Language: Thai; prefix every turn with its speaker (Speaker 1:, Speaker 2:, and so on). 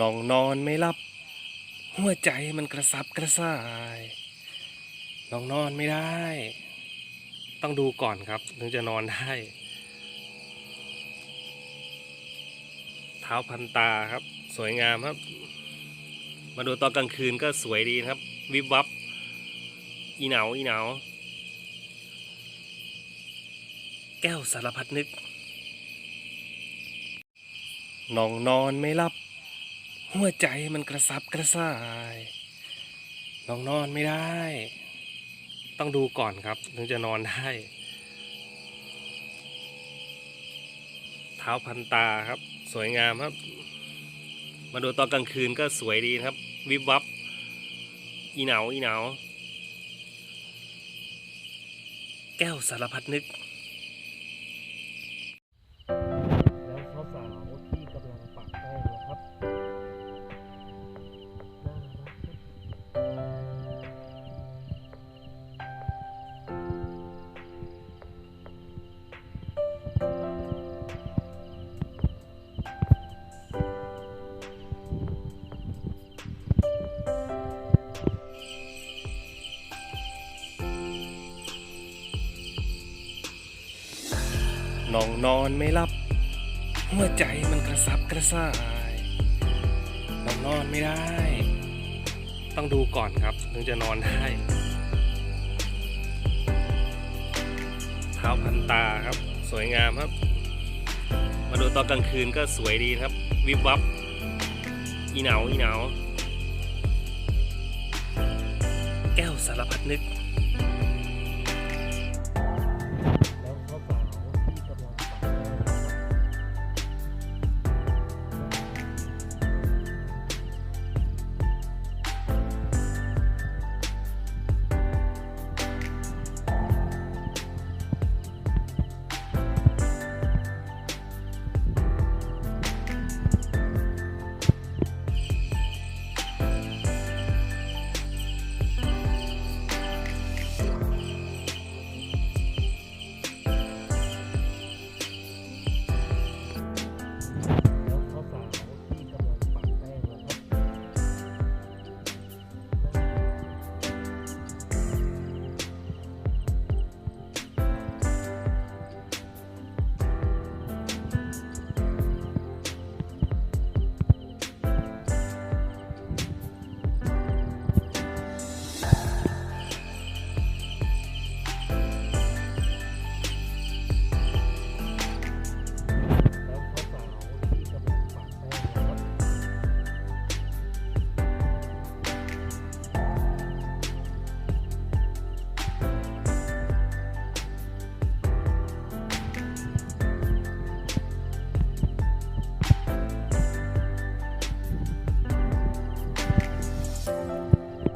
Speaker 1: น้องนอนไม่หลับ หัวใจมันกระซับกระส่ายน้องนอนไม่ได้ ต้องดูก่อนครับ ถึงจะนอนได้ เท้าพันตาครับ สวยงามครับ มาดูตอนกลางคืนก็สวยดีครับ วิบวับ อีเหนาอีเหนาแก้วสารพัดนึกน้องนอนไม่หลับ หัวใจมันกระซับกระส่าย นองนอนไม่ได้ ต้องดูก่อนครับถึงจะนอนได้ เท้าพันตาครับ สวยงามครับ มาดูตอนกลางคืนก็สวยดีครับ วิบวับ อีเหนาอีเหนา แก้วสารพัดนึก น้องนอนไม่หลับ หัวใจมันกระซับกระส่ายน้องนอนไม่ได้ ต้องดูก่อนครับถึงจะนอนได้เท้าพันตาครับ สวยงามครับ มาดูตอนกลางคืนก็สวยดีครับ วิบวับ อีเหนาอีเหนาแก้วสารพัดนึก